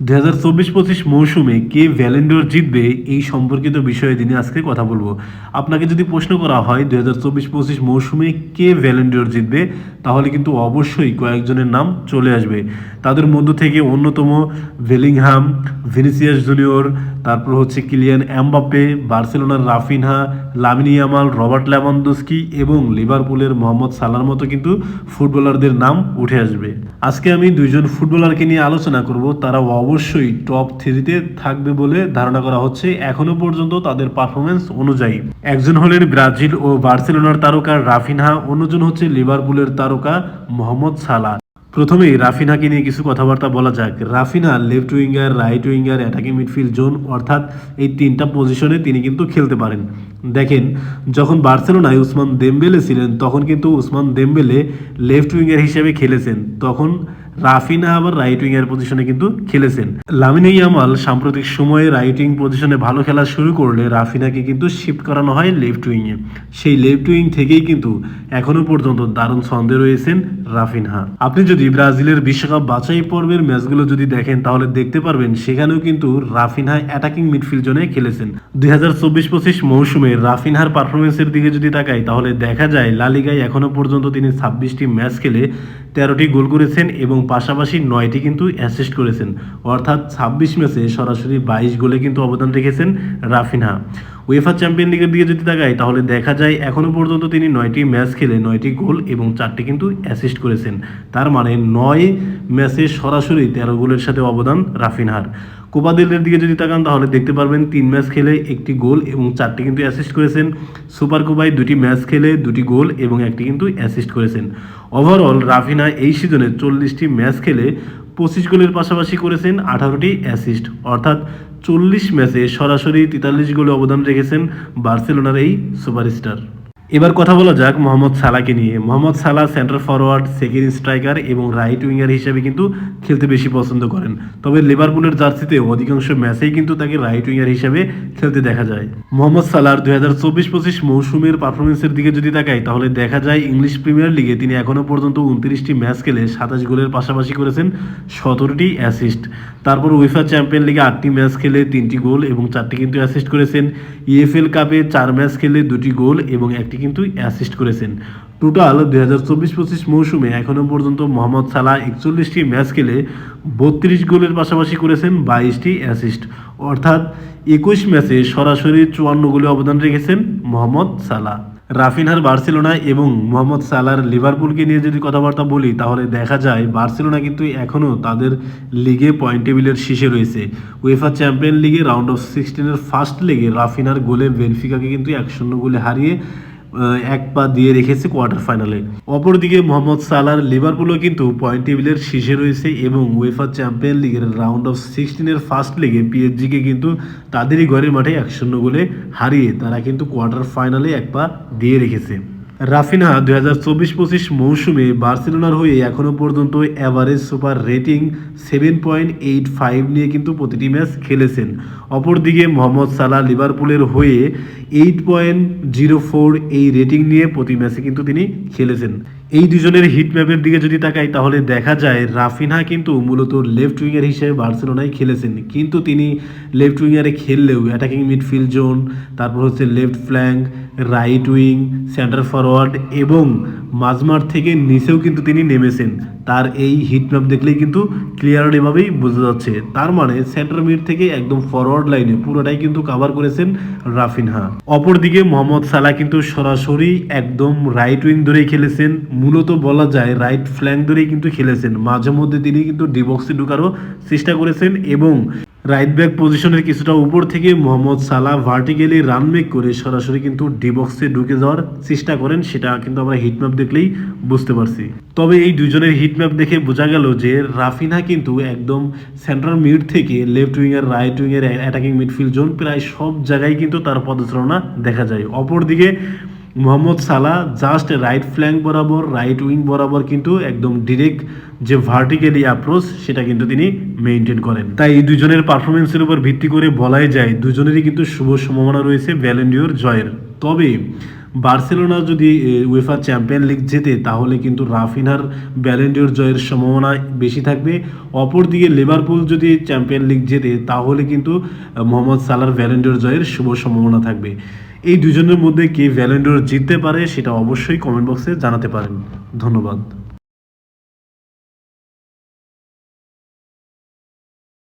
দু হাজার চব্বিশ পঁচিশ মৌসুমে কে ভ্যালেন্ডোর জিতবে এই সম্পর্কিত বিষয়ে দিনে আজকে কথা বলব। আপনাকে যদি প্রশ্ন করা হয় দু হাজার চব্বিশ পঁচিশ মৌসুমে কে ভ্যালেন্ডোর জিতবে, তাহলে কিন্তু অবশ্যই কয়েকজনের নাম চলে আসবে। তাদের মধ্য থেকে অন্যতম ভেলিংহাম, ভিনিসিয়াস জুনিয়র, তারপর হচ্ছে কিলিয়ান এমবাপ্পে, বার্সেলোনার Raphinha Lamine Yamal Robert Lewandowski এবং লিভারপুলের মোহাম্মদ সালার মতো কিন্তু ফুটবলারদের নাম উঠে আসবে। আজকে আমি দুইজন ফুটবলারকে নিয়ে আলোচনা করব, তারা অবশ্যই টপ থ্রিতে থাকবে বলে ধারণা করা হচ্ছে। এখনও পর্যন্ত তাদের পারফরমেন্স অনুযায়ী। একজন হলেন ব্রাজিল ও বার্সেলোনার তারকা রাফিনহা, অন্যজন হচ্ছে লিভারপুলের তারকা মোহাম্মদ সালা প্রথমেই রাফিনাকে নিয়ে কিছু কথাবার্তা বলা যাক। Raphinha left winger right winger attacking midfield zone অর্থাৎ এই তিনটা পজিশনে তিনি কিন্তু খেলতে পারেন। দেখেন, যখন বার্সেলোনায় উসমান দেমবেলে ছিলেন, তখন কিন্তু উসমান দেমবেলে লেফট উইঙ্গার হিসেবে খেলেছেন। তখন রাফিনা আবার রাইট এর পজিশনে কিন্তু খেলেছেন। লামিনে ইয়ামাল সাম্প্রতিক সময়ে রাইট উইং পজিশনে ভালো খেলা শুরু করলে রাফিনাকে কিন্তু শিফট করানো হয় লেফট উইংয়ে সেই লেফট উইং থেকেই কিন্তু এখনও পর্যন্ত দারুণ ছন্দে রয়েছেন রাফিনহা। আপনি যদি ব্রাজিলের বিশ্বকাপ বাছাই পর্বের ম্যাচগুলো যদি দেখেন, তাহলে দেখতে পারবেন সেখানেও কিন্তু রাফিনহা অ্যাটাকিং মিডফিল্ড জোনে খেলেছেন। দুই হাজার চব্বিশ পঁচিশ মৌসুমে রাফিনহার পারফরমেন্সের দিকে যদি তাকাই, তাহলে দেখা যায় লালিগায় এখনও পর্যন্ত তিনি ছাব্বিশটি ম্যাচ খেলে তেরোটি গোল করেছেন এবং পাশাপাশি নয়টি কিন্তু অ্যাসিস্ট করেছেন। অর্থাৎ ছাব্বিশ ম্যাচে সরাসরি বাইশ গোলে কিন্তু অবদান রেখেছেন রাফিনহা। উয়েফা চ্যাম্পিয়ন লিগের দিকে যদি তাকাই, তাহলে দেখা যায় এখনও পর্যন্ত তিনি নয়টি ম্যাচ খেলে নয়টি গোল এবং চারটি কিন্তু অ্যাসিস্ট করেছেন। তার মানে নয় ম্যাচে সরাসরি তেরো গোলের সাথে অবদান রাফিনহার। কোপা দেলের দিকে যদি তাকান, তাহলে দেখতে পারবেন তিন ম্যাচ খেলে একটি গোল এবং চারটি কিন্তু অ্যাসিস্ট করেছেন। সুপার কোপায় দুটি ম্যাচ খেলে দুটি গোল এবং একটি কিন্তু অ্যাসিস্ট করেছেন। ওভারঅল রাফিনা এই সিজনে চল্লিশটি ম্যাচ খেলে পঁচিশ গোলের পাশাপাশি করেছেন আঠারোটি অ্যাসিস্ট অর্থাৎ চল্লিশ ম্যাচে সরাসরি তেতাল্লিশ গোলে অবদান রেখেছেন বার্সেলোনার এই সুপারস্টার। এবার কথা বলা যাক মোহাম্মদ সালাকে নিয়ে। Mohamed Salah centre forward second striker এবং রাইট উইঙ্গার হিসেবে কিন্তু খেলতে বেশি পছন্দ করেন। তবে লিভারপুলের জার্সিতে অধিকাংশ ম্যাচেই কিন্তু তাকে রাইট উইঙ্গার হিসেবে খেলতে দেখা যায়। মোহাম্মদ সালার দুই হাজার চব্বিশ পঁচিশ মৌসুমের পারফরমেন্সের দিকে যদি তাকাই, তাহলে দেখা যায় ইংলিশ প্রিমিয়ার লিগে তিনি এখনও পর্যন্ত উনত্রিশটি ম্যাচ খেলে সাতাশ গোলের পাশাপাশি করেছেন সতেরোটি অ্যাসিস্ট তারপর উইফা চ্যাম্পিয়ন লিগে আটটি ম্যাচ খেলে তিনটি গোল এবং চারটি কিন্তু অ্যাসিস্ট করেছেন। ইএফএল কাপে চার ম্যাচ খেলে দুটি গোল এবং একটি কিন্তু অ্যাসিস্ট করেছেন। টোটাল দুই হাজার চব্বিশ পঁচিশ মৌসুমে এখনও পর্যন্ত মোহাম্মদ সালাহ একচল্লিশটি ম্যাচ খেলে বত্রিশ গোলের পাশাপাশি করেছেন বাইশটি অ্যাসিস্ট অর্থাৎ একুশ ম্যাচে সরাসরি চুয়ান্ন গোলে অবদান রেখেছেন মোহাম্মদ সালাহ। রাফিনহার বার্সেলোনা এবং মোহাম্মদ সালার লিভারপুলকে নিয়ে যদি কথাবার্তা বলি, তাহলে দেখা যায় বার্সেলোনা কিন্তু এখনও তাদের লিগে পয়েন্ট টেবিলের শীর্ষে রয়েছে। উয়েফা চ্যাম্পিয়ন লিগে রাউন্ড অফ সিক্সটিনের ফার্স্ট লেগে রাফিনার গোলে বেনফিকাকে কিন্তু এক শূন্য গোলে হারিয়ে এক পা দিয়ে রেখেছে কোয়ার্টার ফাইনালে অপরদিকে মোহাম্মদ সালার লিভারপুলও কিন্তু পয়েন্ট টেবিলের শীর্ষে রয়েছে এবং উয়েফা চ্যাম্পিয়ন লিগের রাউন্ড অফ সিক্সটিনের ফার্স্ট লিগে পিএসজিকে কিন্তু তাদেরই ঘরের মাঠে এক শূন্য গোলে হারিয়ে তারা কিন্তু কোয়ার্টার ফাইনালে এক পা দিয়ে রেখেছে। রাফিনা দুই হাজার চব্বিশ পঁচিশ মৌসুমে বার্সেলোনার হয়ে এখনও পর্যন্ত average super rating seven point eight five নিয়ে কিন্তু প্রতিটি ম্যাচ খেলেছেন। অপরদিকে মোহাম্মদ সালাহ লিভারপুলের হয়ে এইট পয়েন্ট জিরো ফোর এই রেটিং নিয়ে প্রতি ম্যাচে কিন্তু তিনি খেলেছেন। এই দুজনের হিট ম্যাপের দিকে যদি তাকাই তাহলে দেখা যায় রাফিনহা কিন্তু মূলত লেফট উইঙ্গার হিসেবে বার্সেলোনায় খেলেছেন। কিন্তু তিনি লেফট উইঙ্গারে খেললেও অ্যাটাকিং মিডফিল্ড জোন তারপর হচ্ছে left flank right wing centre forward এবং মাঝমাঠ থেকে নিচেও কিন্তু তিনি নেমেছেন। তার এই হিট ম্যাপ দেখলেই কিন্তু ক্লিয়ার এভাবেই বোঝা যাচ্ছে। তার মানে সেন্টার মিড থেকে একদম ফরওয়ার্ড লাইনে পুরোটাই কিন্তু কাভার করেছেন রাফিনহা। অপরদিকে মোহাম্মদ সালাহ কিন্তু সরাসরি একদম রাইট উইং ধরেই খেলেছেন। মূলত বলা যায় রাইট ফ্ল্যাঙ্ক ধরেই কিন্তু খেলেছেন। মাঝে মধ্যে তিনি কিন্তু ডিবক্সে ঢুকারও চেষ্টা করেছেন এবং রাইট ব্যাক পজিশনের কিছুটা উপর থেকে Mohamed Salah vertically run make করে সরাসরি কিন্তু ডিবক্সে ঢুকে যাওয়ার চেষ্টা করেন, সেটা কিন্তু আমরা হিটম্যাপ দেখলেই বুঝতে পারছি। তবে এই দুজনের হিটম্যাপ দেখে বোঝা গেল যে রাফিনা কিন্তু একদম সেন্ট্রাল মিড থেকে লেফট উইংয়ের রাইট উইংয়ের অ্যাটাকিং মিডফিল্ড জোন প্রায় সব জায়গায় কিন্তু তার পদচারণা দেখা যায়। অপরদিকে Mohamed Salah just right flank বরাবর রাইট উইং বরাবর কিন্তু একদম ডিরেক্ট যে ভার্টিক্যালি অ্যাপ্রোচ সেটা কিন্তু তিনি মেনটেন করেন। তাই এই দুজনের পারফরমেন্সের উপর ভিত্তি করে বলাই যায়, দুজনেরই কিন্তু শুভ সম্ভাবনা রয়েছে ভ্যালেন্ডিওর জয়ের। তবে বার্সেলোনা যদি উয়েফা চ্যাম্পিয়ন লিগ জেতে, তাহলে কিন্তু রাফিনার ব্যালেন্ডিওর জয়ের সম্ভাবনা বেশি থাকবে। অপরদিকে লিভারপুল যদি চ্যাম্পিয়ন লিগ জেতে, তাহলে কিন্তু মোহাম্মদ সালার ব্যালেন্ডিওর জয়ের শুভ সম্ভাবনা থাকবে। এই দুজনের মধ্যে কে ভ্যালেন্ডোর জিততে পারে সেটা অবশ্যই কমেন্ট বক্সে জানাতে পারেন। ধন্যবাদ।